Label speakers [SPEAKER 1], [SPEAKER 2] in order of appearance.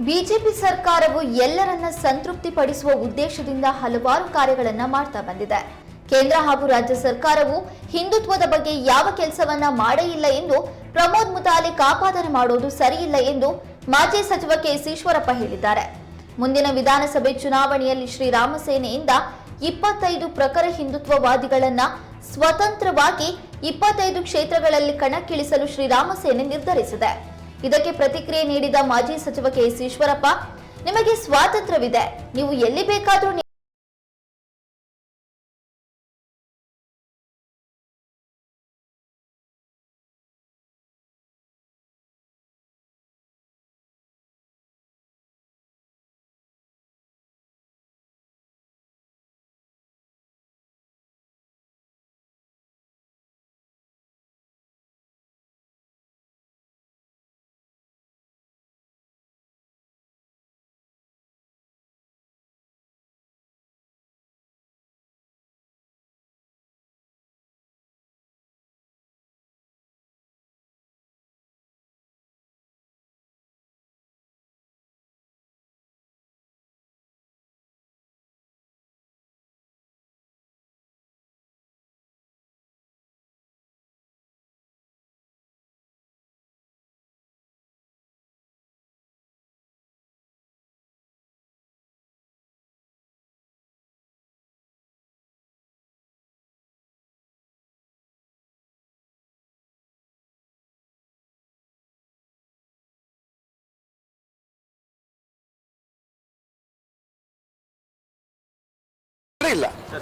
[SPEAKER 1] BJP ಸರ್ಕಾರವು ಎಲ್ಲರನ್ನ ಸಂತೃಪ್ತಿಪಡಿಸುವ ಉದ್ದೇಶದಿಂದ ಹಲವಾರು ಕಾರ್ಯಗಳನ್ನ ಮಾಡ್ತಾ ಬಂದಿದೆ. ಕೇಂದ್ರ ಹಾಗೂ ರಾಜ್ಯ ಸರ್ಕಾರವು ಹಿಂದುತ್ವದ ಬಗ್ಗೆ ಯಾವ ಕೆಲಸವನ್ನ ಮಾಡೇ ಇಲ್ಲ ಎಂದು ಪ್ರಮೋದ್ ಮುತಾಲಿಕ್ ಆಪಾದನೆ ಮಾಡೋದು ಸರಿಯಿಲ್ಲ ಎಂದು ಮಾಜಿ ಸಚಿವ ಕೆಎಸ್ ಈಶ್ವರಪ್ಪ ಹೇಳಿದ್ದಾರೆ. ಮುಂದಿನ ವಿಧಾನಸಭೆ ಚುನಾವಣೆಯಲ್ಲಿ ಶ್ರೀರಾಮ ಸೇನೆಯಿಂದ ಇಪ್ಪತ್ತೈದು ಪ್ರಖರ ಹಿಂದುತ್ವವಾದಿಗಳನ್ನ ಸ್ವತಂತ್ರವಾಗಿ ಇಪ್ಪತ್ತೈದು ಕ್ಷೇತ್ರಗಳಲ್ಲಿ ಕಣಕ್ಕಿಳಿಸಲು ಶ್ರೀರಾಮ ಸೇನೆ ನಿರ್ಧರಿಸಿದೆ. ಇದಕ್ಕೆ ಪ್ರತಿಕ್ರಿಯೆ ನೀಡಿದ ಮಾಜಿ ಸಚಿವ ಕೆಎಸ್ ಈಶ್ವರಪ್ಪ ನಿಮಗೆ ಸ್ವಾತಂತ್ರ್ಯವಿದೆ. ನೀವು ಎಲ್ಲಿ ಬೇಕಾದರೂ
[SPEAKER 2] ಇಲ್ಲ